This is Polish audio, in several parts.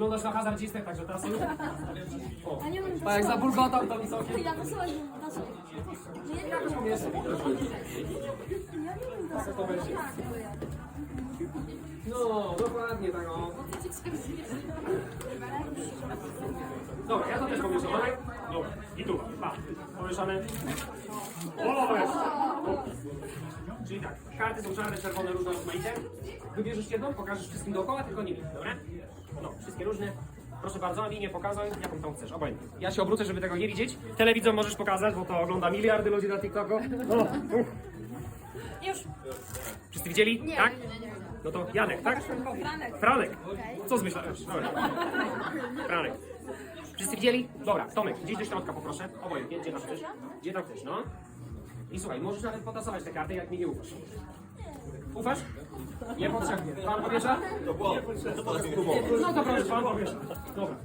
Wyglądasz na hazardzistę, także teraz już... O, A nie mam a jak zabulgotał to wysokie. Ja to sobie, na sobie. Nie, pomieszczę. ja nie to to będzie? No, dokładnie tak o. Dobra, ja to też pomieszam, tak? Dobra, i tu, pa, pomieszane. O, jest. Czyli tak, karty są czarne, czerwone, różne, rozmaite. Wybierzesz jedną, pokażesz wszystkim dookoła, tylko nie mi, dobra? No, wszystkie różne. Proszę bardzo, linię pokazuj, jaką tą chcesz, obojętnie. Ja się obrócę, żeby tego nie widzieć. Telewidzom możesz pokazać, bo to ogląda miliardy ludzi na TikToku. No, uff. Już. Wszyscy widzieli? Nie, tak? nie, nie, nie. No to Janek, tak? Franek. Franek. Co zmyślałeś? Dobra. Franek. Wszyscy widzieli? Dobra, Tomek, gdzieś do środka poproszę. Obojętnie, gdzie tam chcesz? Gdzie tam chcesz, no? I słuchaj, możesz nawet potasować te karty, jak mi nie ufasz. Ufasz? Nie potrzebnie. Pan powiesza? No to proszę, pan powiesza. Dobra.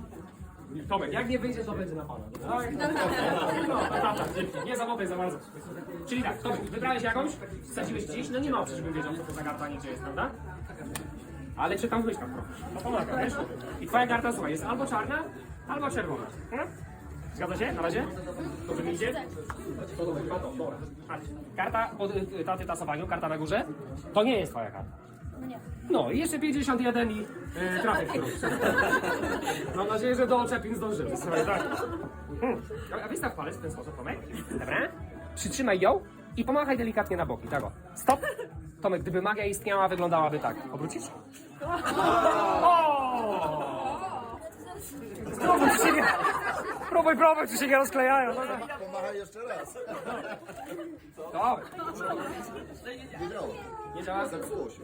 Tomek, jak nie wyjdzie, to będzie na pana. No, jak- no, tata, dzięki. nie zamotaj za bardzo. Czyli tak, Tomek, wybrałeś jakąś? Wsadziłeś gdzieś? No nie ma opcji, żebym wiedział, co to za karta, nigdzie jest, prawda? Ale czytam w myślach trochę. To pomaga, wiesz? I twoja karta, słuchaj, jest albo czarna, albo czerwona. Hmm? Zgadza się? Na razie? Dobrze mi idzie? To dobra, to dobra. Karta od y, taty tasowaniu, karta na górze, to nie jest twoja karta. No. No i jeszcze 51 i y, trafek. Mam nadzieję, że do oczepin zdążymy. Słuchaj, tak. Hmm. A wystaw palec w ten sposób, Tomek. Dobra. Przytrzymaj ją i pomachaj delikatnie na boki. Tak o. Stop. Tomek, gdyby magia istniała, wyglądałaby tak. Obrócisz? O! Czy się nie... Próbuj, próbuj, czy się nie rozklejają. No, tak. Pomachaj jeszcze raz. Dobra. Nie działa. Nie działa? Zepsuło się.